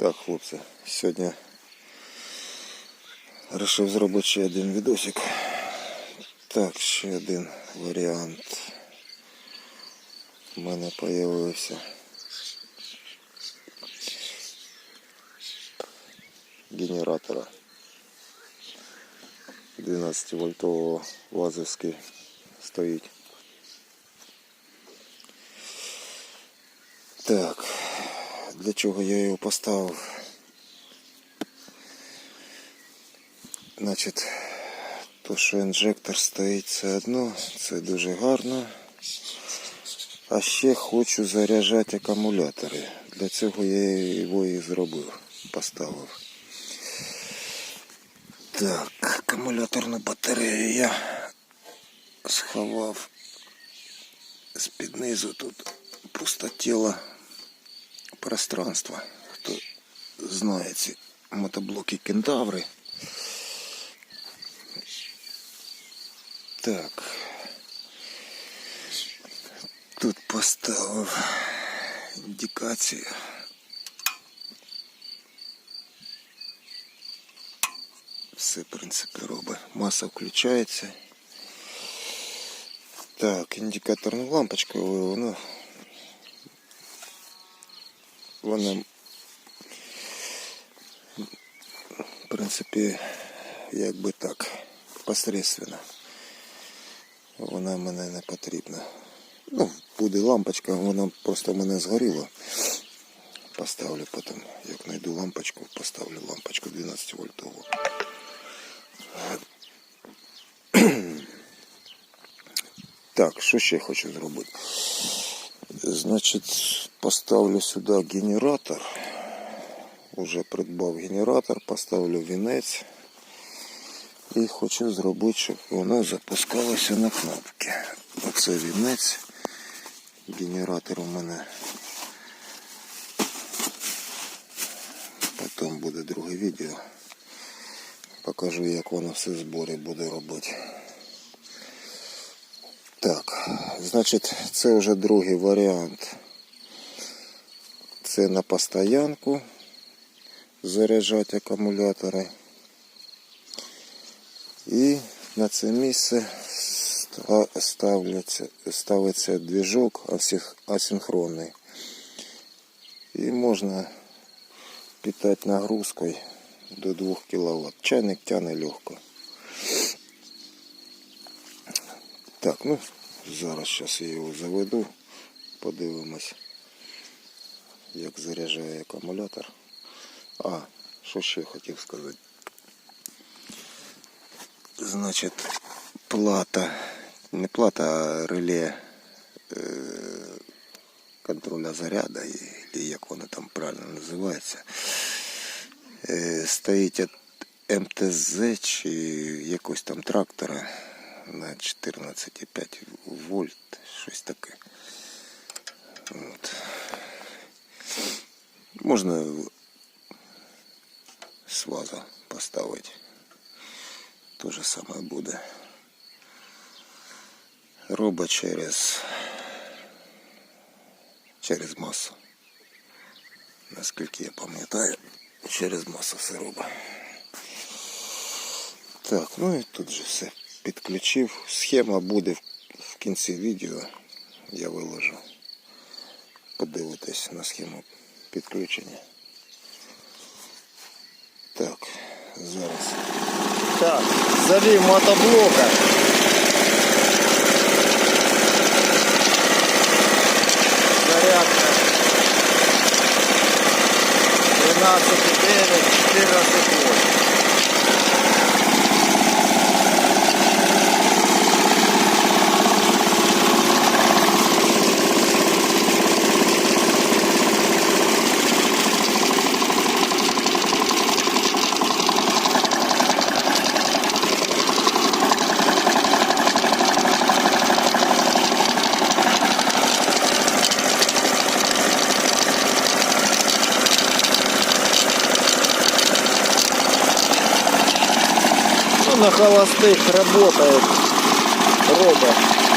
Так, хлопці, сьогодні вирішив зробити ще один відосик. Так, ще один варіант. У мене з'явився. Генератора 12 вольтового вазовський стоїть. Так, Для чого я його поставив? Значить, то, що інжектор стоїть, це одно, це дуже гарно. А ще хочу заряджати акумулятори. Для цього я його і зробив, поставив. Так, акумуляторну батарею я сховав з-під низу тут пустотіло пространство. Хто знає ці мотоблоки кентаври. Так. Тут поставив індикацію. Все, в принципі, робить. Маса включається. Так, індикаторну лампочку вивел, Вона в принципі якби так посередственно. Вона мене не потрібна. Ну, буде лампочка, вона просто в мене згоріла. Поставлю потім, як знайду лампочку, поставлю лампочку 12 вольтову. Так, що ще хочу зробити? Значить, поставлю сюди генератор. Уже придбав генератор, поставлю вінець. І хочу зробити, щоб воно запускалося на кнопки. Оце вінець. Генератор у мене. Потім буде друге відео. Покажу, як воно все в зборі буде робити. Так, значить, це вже другий варіант. Це на постоянку заряджати акумулятори. І на це місце ста- ставляться, ставиться движок асих- асинхронний. І можна питати нагрузкою до 2 кВт. Чайник тягне легко. Так, ну зараз зараз я його заведу, подивимось, як заряджає акумулятор. А, що ще я хотів сказати. Значить, плата, не плата, а реле е, контроля заряду, як воно там правильно називається. Е, стоїть від МТЗ чи якогось там трактора на 14,5 вольт, щось таке. От. Можна сваза поставити. То же саме буде. Робить через через масу. Наскільки я пам'ятаю, через масу все робить. Так, ну і тут же все підключив. Схема буде в, кінці відео. Я виложу. Подивитись на схему підключення. Так, зараз. Так, залив мотоблока. Зарядка. 13,9, 14 холостых работает робот.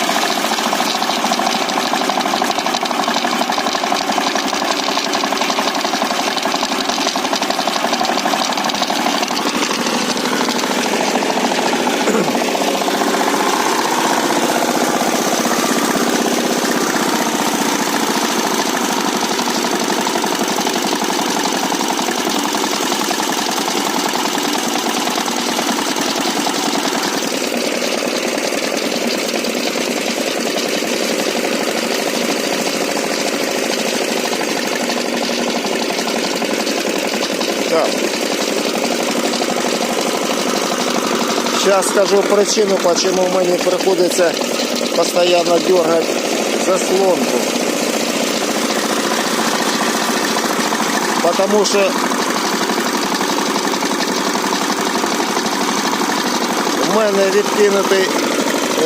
Сейчас скажу причину, почему мне приходится постоянно дергать заслонку. Потому что в мене відкинутий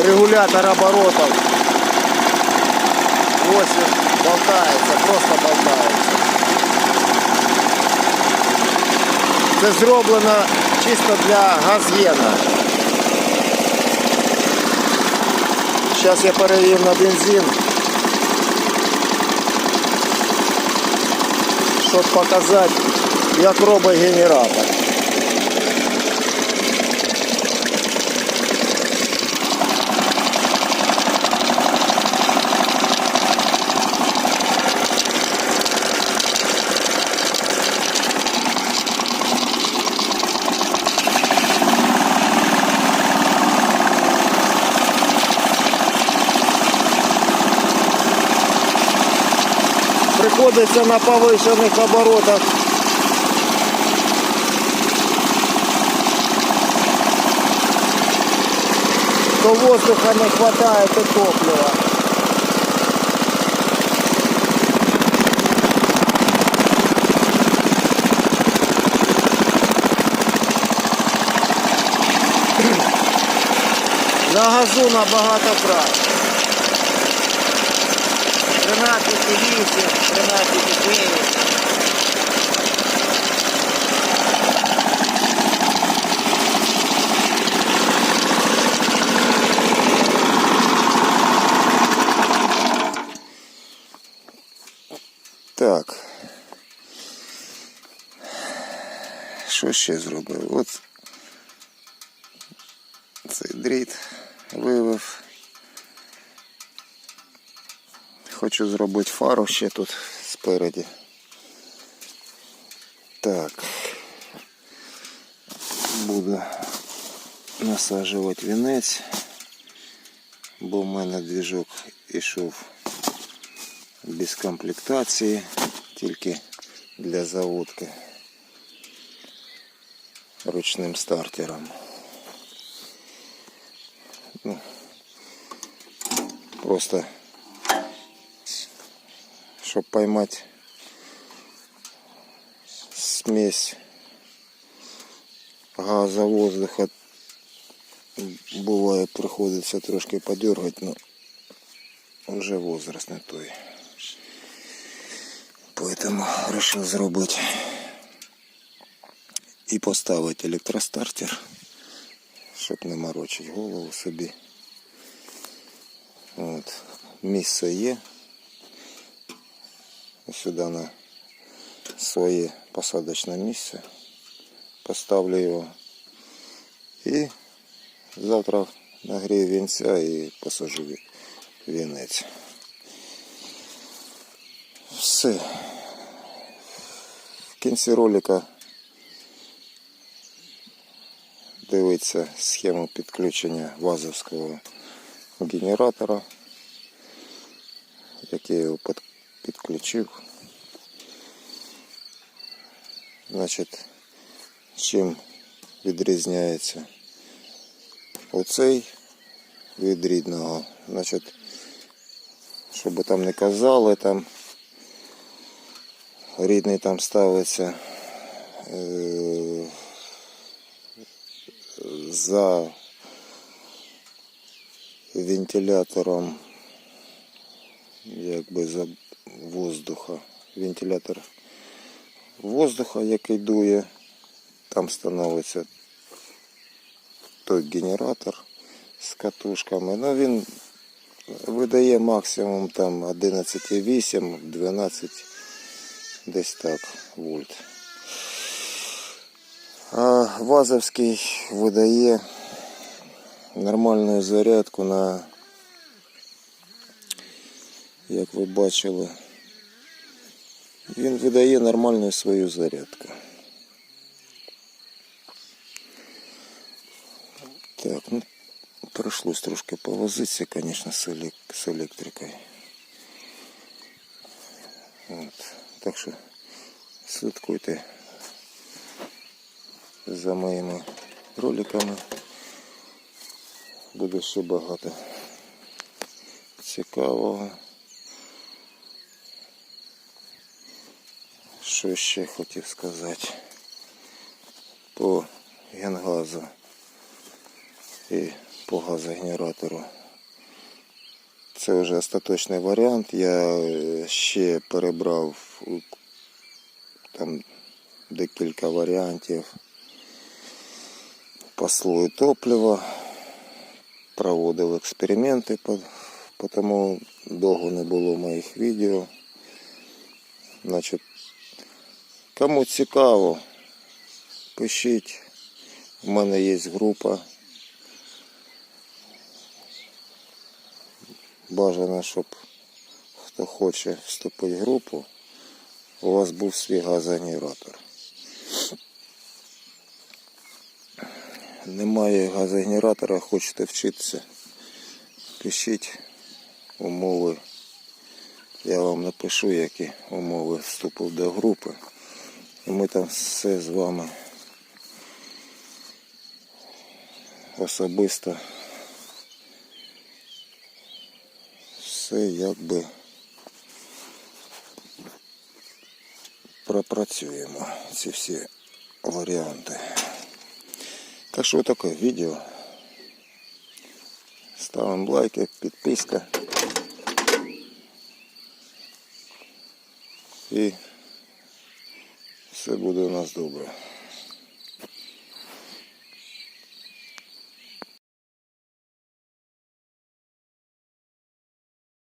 регулятор оборотів. Ось він болтається, просто болтається. Це зроблено чисто для газ'єна. Зараз я перевів на бензин. Щоб показати, як робить генератор. Приходиться на повышенных оборотах. То воздуха не хватает и топлива. На газу набагато краще. 13,8, 13,9. Так. Що ще зробив? От цей вивив. Хочу зробити фару ще тут спереді. Так. Буду насаджувати вінець, бо в мене двіжок ішов без комплектації, тільки для заводки ручним стартером. Ну, просто чтобы поймать смесь газа, воздуха, бывает приходится трошки подергать, но уже возраст не той. Поэтому решил зробити і поставити електростартер, щоб не морочити голову собі. От. Місце є. Сюди на своє посадочне місце. Поставлю його. І завтра нагрію вінця і посажу ві- вінець. Все. В кінці ролика дивиться схему підключення вазовського генератора, як я його під- підключив. Значить, чим відрізняється оцей від рідного. Значить, щоб там не казали, там рідний там ставиться е, за вентилятором, якби за воздуха. Вентилятор воздуха, який дує, там становиться той генератор з катушками. Ну він видає максимум там 11,8, 12, десь так вольт. А Вазовський видає нормальну зарядку на, як ви бачили, він видає нормальну свою зарядку. Так, ну прийшлось трошки повозитися, звісно, з, елек... електрикою. От. Так що слідкуйте за моїми роликами. Буде ще багато цікавого. Що ще хотів сказати по генгазу і по газогенератору. Це вже остаточний варіант. Я е, ще перебрав там декілька варіантів по слою топлива. Проводив експерименти, тому довго не було моїх відео. Значить, кому цікаво, пишіть. У мене є група. Бажано, щоб хто хоче вступити в групу, у вас був свій газогенератор. Немає газогенератора, хочете вчитися. Пишіть умови. Я вам напишу, які умови вступу до групи. Ми там все з вами особисто все якби пропрацюємо ці всі варіанти. Так що таке відео. Ставимо лайки, підписка. І все буде у нас добре.